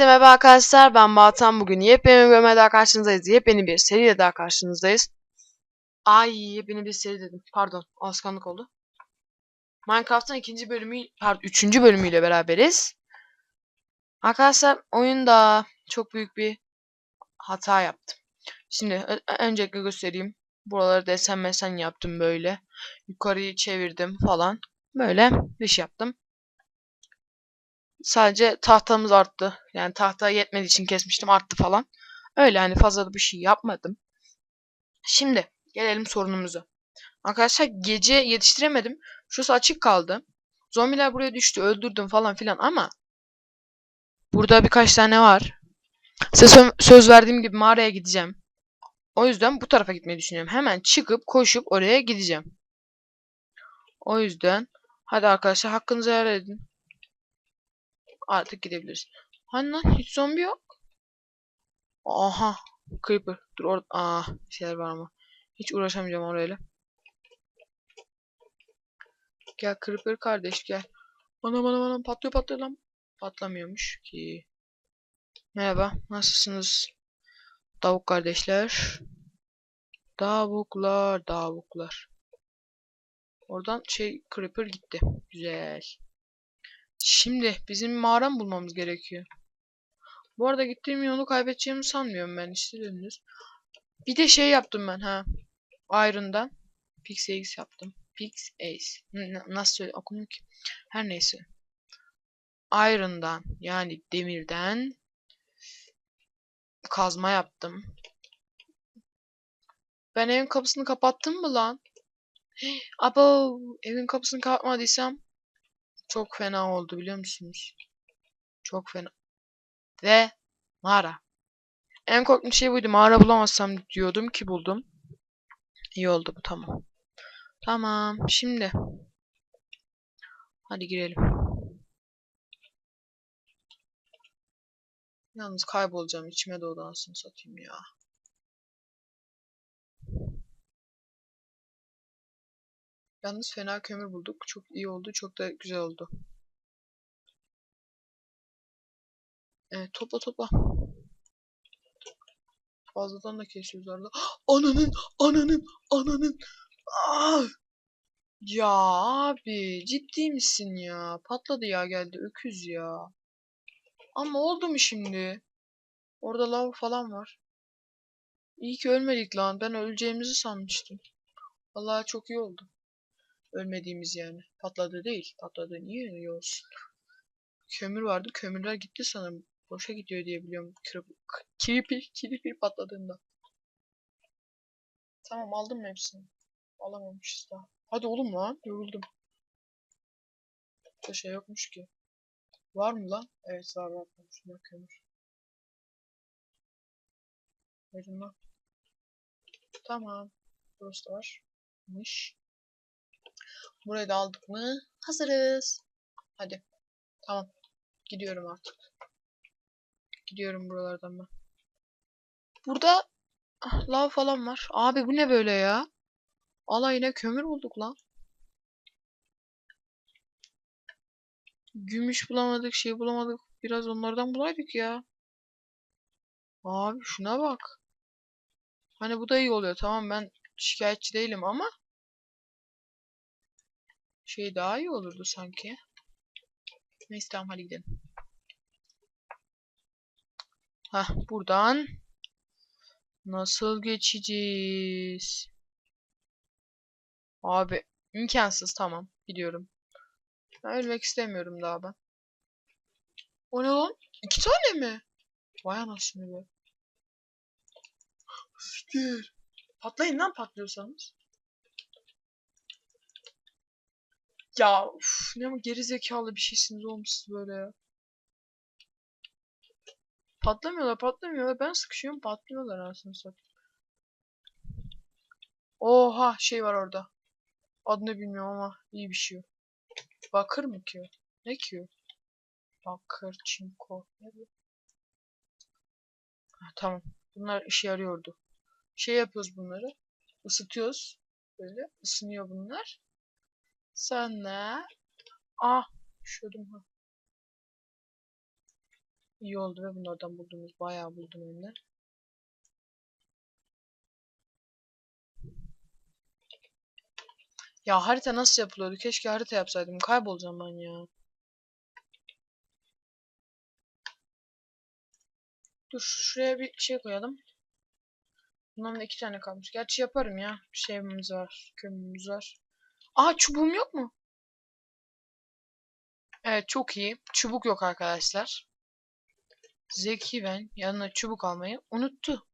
Hepinize merhaba arkadaşlar. Ben Batan. Bugün yepyeni bir bölümde daha karşınızdayız. Yepyeni bir seriyle daha karşınızdayız. Ay yepyeni bir seri dedim. Pardon. Alışkanlık oldu. Minecraft'ın ikinci bölümü, pardon üçüncü bölümüyle beraberiz. Arkadaşlar oyunda çok büyük bir hata yaptım. Şimdi öncelikle göstereyim. Buraları desen mesen yaptım böyle. Yukarıyı çevirdim falan. Böyle bir şey yaptım. Sadece tahtamız arttı. Yani tahta yetmediği için kesmiştim arttı falan. Öyle hani fazla da bir şey yapmadım. Şimdi gelelim sorunumuza. Arkadaşlar gece yetiştiremedim. Şurası açık kaldı. Zombiler buraya düştü öldürdüm falan filan ama burada birkaç tane var. Size sö- söz verdiğim gibi mağaraya gideceğim. O yüzden bu tarafa gitmeyi düşünüyorum. Hemen çıkıp koşup oraya gideceğim. O yüzden hadi arkadaşlar hakkınızı helal edin. Artık gidebiliriz. Hani lan hiç zombi yok. Aha. Creeper. Dur orada. Aa, bir şeyler var ama. Hiç uğraşamayacağım orayla. Gel Creeper kardeş gel. Bana bana bana patlıyor patlıyor lan. Patlamıyormuş ki. Merhaba. Nasılsınız? Tavuk kardeşler. Tavuklar, tavuklar. Oradan şey Creeper gitti. Güzel. Şimdi bizim mağara mı bulmamız gerekiyor? Bu arada gittiğim yolu kaybedeceğimi sanmıyorum ben işte dönünüz. Bir de şey yaptım ben ha. Iron'dan Pixace yaptım. Pixace. N- nasıl söyle okunuyor ki? Her neyse. Iron'dan yani demirden kazma yaptım. Ben evin kapısını kapattım mı lan? Abo evin kapısını kapatmadıysam çok fena oldu biliyor musunuz? Çok fena. Ve mağara. En korktuğum şey buydu. Mağara bulamazsam diyordum ki buldum. İyi oldu bu tamam. Tamam şimdi. Hadi girelim. Yalnız kaybolacağım. içime doğdu satayım ya. Yalnız fena kömür bulduk. Çok iyi oldu. Çok da güzel oldu. Evet topla topla. Fazladan da kesiyoruz arada. Ananın, ananın, ananın. Ah! Ya abi ciddi misin ya? Patladı ya geldi öküz ya. Ama oldu mu şimdi? Orada lav falan var. İyi ki ölmedik lan. Ben öleceğimizi sanmıştım. Vallahi çok iyi oldu. Ölmediğimiz yani. Patladı değil. Patladı niye iyi olsun. Kömür vardı. Kömürler gitti sanırım. Boşa gidiyor diye biliyorum. Creeper, creeper patladığında. Tamam aldım mı hepsini? Alamamışız daha. Hadi oğlum lan. Yoruldum. Burada şey yokmuş ki. Var mı lan? Evet var var. Şuna kömür. Verin lan. Tamam. Burası da varmış. Burayı da aldık mı? Hazırız. Hadi. Tamam. Gidiyorum artık. Gidiyorum buralardan ben. Burada lav falan var. Abi bu ne böyle ya? Alayına kömür bulduk lan. Gümüş bulamadık, şey bulamadık. Biraz onlardan bulaydık ya. Abi şuna bak. Hani bu da iyi oluyor. Tamam ben şikayetçi değilim ama şey daha iyi olurdu sanki. Neyse tamam hadi gidelim. Hah buradan nasıl geçeceğiz? Abi imkansız tamam gidiyorum. Ben ölmek istemiyorum daha ben. O ne lan? İki tane mi? Vay anasını be. Siktir. Patlayın lan patlıyorsanız. Ya uf, ne geri zekalı bir şeysiniz siz böyle ya. Patlamıyorlar patlamıyorlar. Ben sıkışıyorum patlıyorlar aslında satayım. Oha şey var orada. Adını bilmiyorum ama iyi bir şey. Bakır mı ki? Ne ki? Bakır, çinko. Ha, tamam. Bunlar işe yarıyordu. Şey yapıyoruz bunları. Isıtıyoruz. Böyle ısınıyor bunlar. Sonra ah şöyle ha. İyi oldu ve bunlardan bulduğumuz bayağı buldum hem. Ya harita nasıl yapılıyordu? Keşke harita yapsaydım. Kaybolacağım ben ya. Dur şuraya bir şey koyalım. Bundan da iki tane kalmış. Gerçi yaparım ya. Bir şeyimiz var. Kömürümüz var. Aa çubuğum yok mu? Evet çok iyi. Çubuk yok arkadaşlar. Zeki ben yanına çubuk almayı unuttu.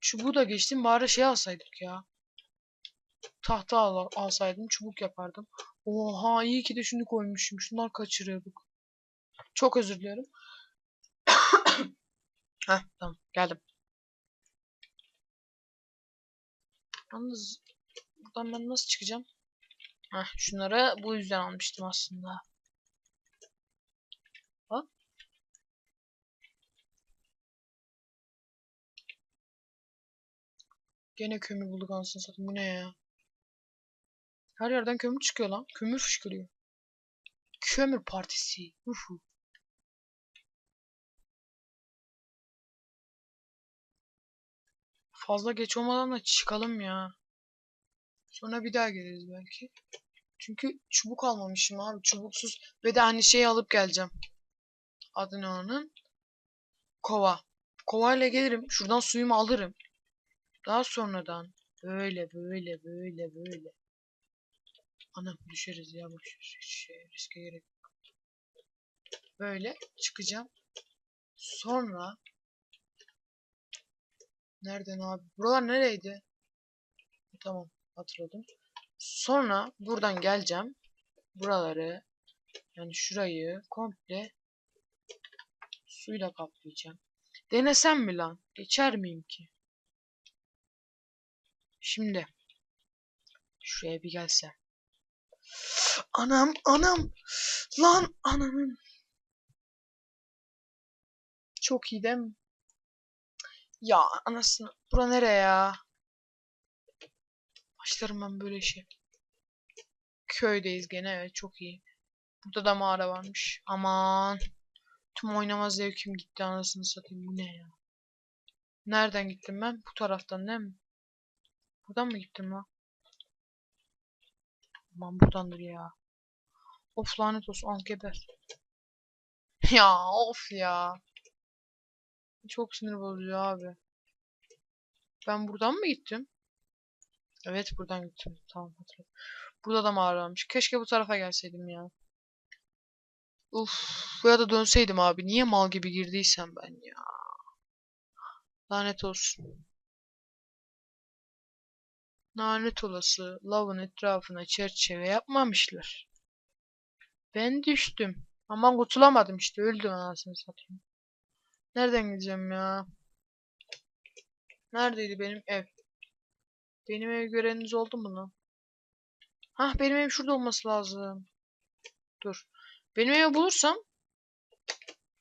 Çubuğu da geçtim. Bari şey alsaydık ya. Tahta al alsaydım çubuk yapardım. Oha iyi ki de şunu koymuşum. Şunlar kaçırıyorduk. Çok özür diliyorum. Heh tamam geldim. Yalnız buradan ben nasıl çıkacağım? Heh şunları bu yüzden almıştım aslında. Hop. Gene kömür bulduk anasını satayım. Bu ne ya? Her yerden kömür çıkıyor lan. Kömür fışkırıyor. Kömür partisi. Uhu. Fazla geç olmadan da çıkalım ya. Sonra bir daha geliriz belki. Çünkü çubuk almamışım abi. Çubuksuz. Ve de hani şey alıp geleceğim. Adı ne onun? Kova. Kovayla gelirim. Şuradan suyumu alırım. Daha sonradan böyle böyle böyle böyle. Anam düşeriz ya boş şey, riske gerek yok. Böyle çıkacağım. Sonra Nereden abi? Buralar nereydi? Tamam hatırladım. Sonra buradan geleceğim. Buraları yani şurayı komple suyla kaplayacağım. Denesem mi lan? Geçer miyim ki? Şimdi şuraya bir gelsem. Anam anam lan ananın. Çok iyi değil mi? Ya anasını. Bura nereye ya? Başlarım ben böyle işe. Köydeyiz gene evet çok iyi. Burada da mağara varmış. Aman. Tüm oynama zevkim gitti anasını satayım. Bu ne ya? Nereden gittim ben? Bu taraftan değil mi? Buradan mı gittim lan? Aman buradandır ya. Of lanet olsun al geber. ya of ya. Çok sinir bozucu abi. Ben buradan mı gittim? Evet buradan gittim. Tamam hatırladım. Burada da mağara varmış. Keşke bu tarafa gelseydim ya. Uf, ya da dönseydim abi. Niye mal gibi girdiysem ben ya. Lanet olsun. Lanet olası lavın etrafına çerçeve yapmamışlar. Ben düştüm. Ama kurtulamadım işte. Öldüm anasını satayım. Nereden gideceğim ya? Neredeydi benim ev? Benim ev göreniniz oldu mu lan? Hah benim ev şurada olması lazım. Dur. Benim evi bulursam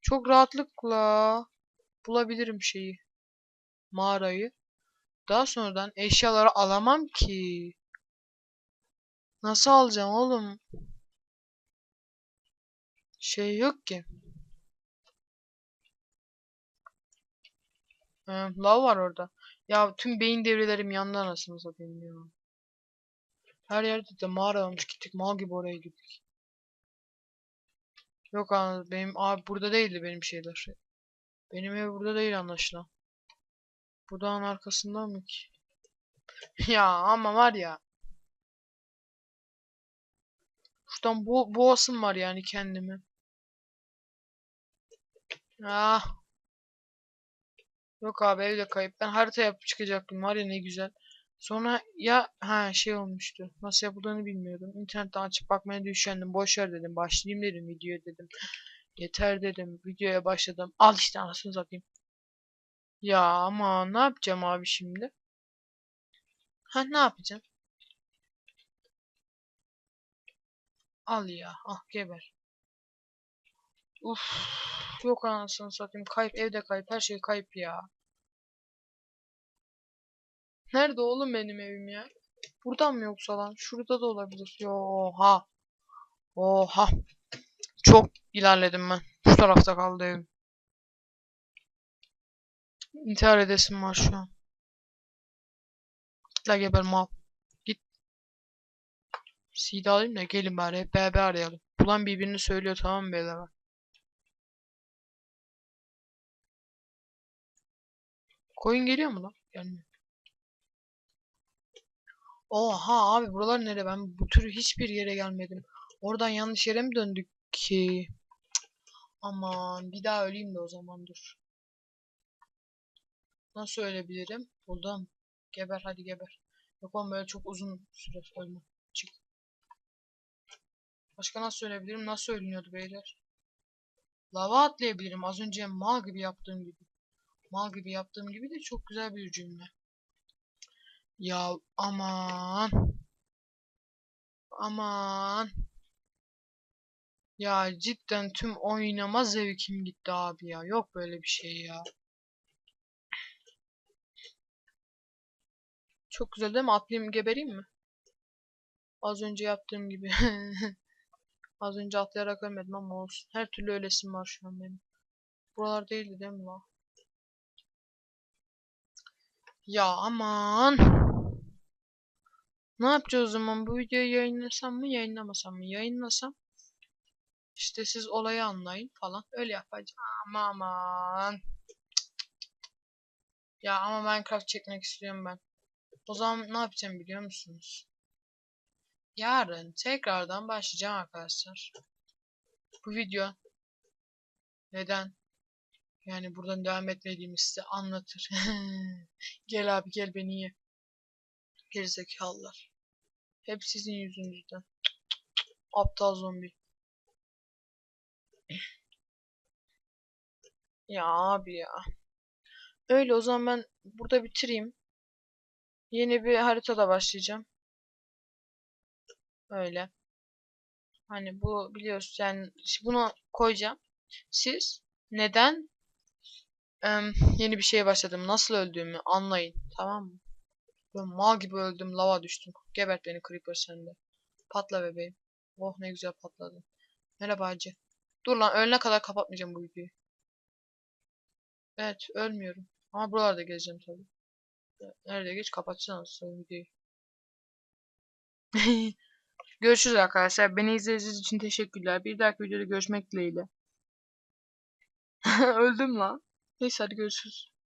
çok rahatlıkla bulabilirim şeyi. Mağarayı. Daha sonradan eşyaları alamam ki. Nasıl alacağım oğlum? Şey yok ki. He, lav var orada. Ya tüm beyin devrelerim yandı anasını satayım ya. Her yerde de mağara olmuş gittik mal gibi oraya gittik. Yok abi benim abi burada değildi benim şeyler. Benim ev burada değil anlaşılan. Bu dağın arkasında mı ki? ya ama var ya. Şuradan bo boğasım var yani kendimi. Ah. Yok abi evde kayıp. Ben harita yapıp çıkacaktım var ya ne güzel. Sonra ya ha şey olmuştu. Nasıl yapıldığını bilmiyordum. İnternetten açıp bakmaya düşendim. Boş ver dedim. Başlayayım dedim videoya dedim. Yeter dedim. Videoya başladım. Al işte anasını satayım. Ya ama ne yapacağım abi şimdi? Ha ne yapacağım? Al ya. Ah geber. Uf. Yok anasını satayım. Kayıp evde kayıp. Her şey kayıp ya. Nerede oğlum benim evim ya? Buradan mı yoksa lan? Şurada da olabilir. Yo ha. Oha. Çok ilerledim ben. Şu tarafta kaldı evim. İntihar edesim var şu an. Git la geber mal. Git. Seed alayım da gelin bari hep beraber arayalım. Bulan birbirini söylüyor tamam mı beyler? Koyun geliyor mu lan? Gelmiyor. Oha abi buralar nere? Ben bu tür hiçbir yere gelmedim. Oradan yanlış yere mi döndük ki? Aman bir daha öleyim de o zaman dur. Nasıl ölebilirim? Buldum. Geber hadi geber. Yok oğlum böyle çok uzun süre ölme. Çık. Başka nasıl ölebilirim? Nasıl ölünüyordu beyler? Lava atlayabilirim. Az önce mal gibi yaptığım gibi. Mal gibi yaptığım gibi de çok güzel bir cümle. Ya aman. Aman. Ya cidden tüm oynama zevkim gitti abi ya. Yok böyle bir şey ya. Çok güzel değil mi? Atlayayım gebereyim mi? Az önce yaptığım gibi. Az önce atlayarak ölmedim ama olsun. Her türlü ölesim var şu an benim. Buralar değildi değil mi lan? Ya aman. Ne yapacağız o zaman? Bu videoyu yayınlasam mı yayınlamasam mı? Yayınlasam işte siz olayı anlayın falan. Öyle yapacağım. Ama aman. Ya ama Minecraft çekmek istiyorum ben. O zaman ne yapacağım biliyor musunuz? Yarın tekrardan başlayacağım arkadaşlar. Bu video neden yani buradan devam etmediğimi size anlatır. gel abi gel beni ye. Gerizekalılar. Hep sizin yüzünüzden. Aptal zombi. Ya abi ya. Öyle o zaman ben burada bitireyim. Yeni bir haritada başlayacağım. Öyle. Hani bu biliyoruz yani bunu koyacağım. Siz neden em, yeni bir şeye başladım, nasıl öldüğümü anlayın. Tamam mı? Ben mal gibi öldüm, lava düştüm. Gebert beni Creeper sende. Patla bebeğim. Oh ne güzel patladın. Merhaba hacı. Dur lan ölene kadar kapatmayacağım bu videoyu. Evet ölmüyorum. Ama buralarda gezeceğim tabii. Nerede geç kapatacağım sonra videoyu. Görüşürüz arkadaşlar. Beni izlediğiniz için teşekkürler. Bir dahaki videoda görüşmek dileğiyle. Öldüm lan. Neyse hadi görüşürüz.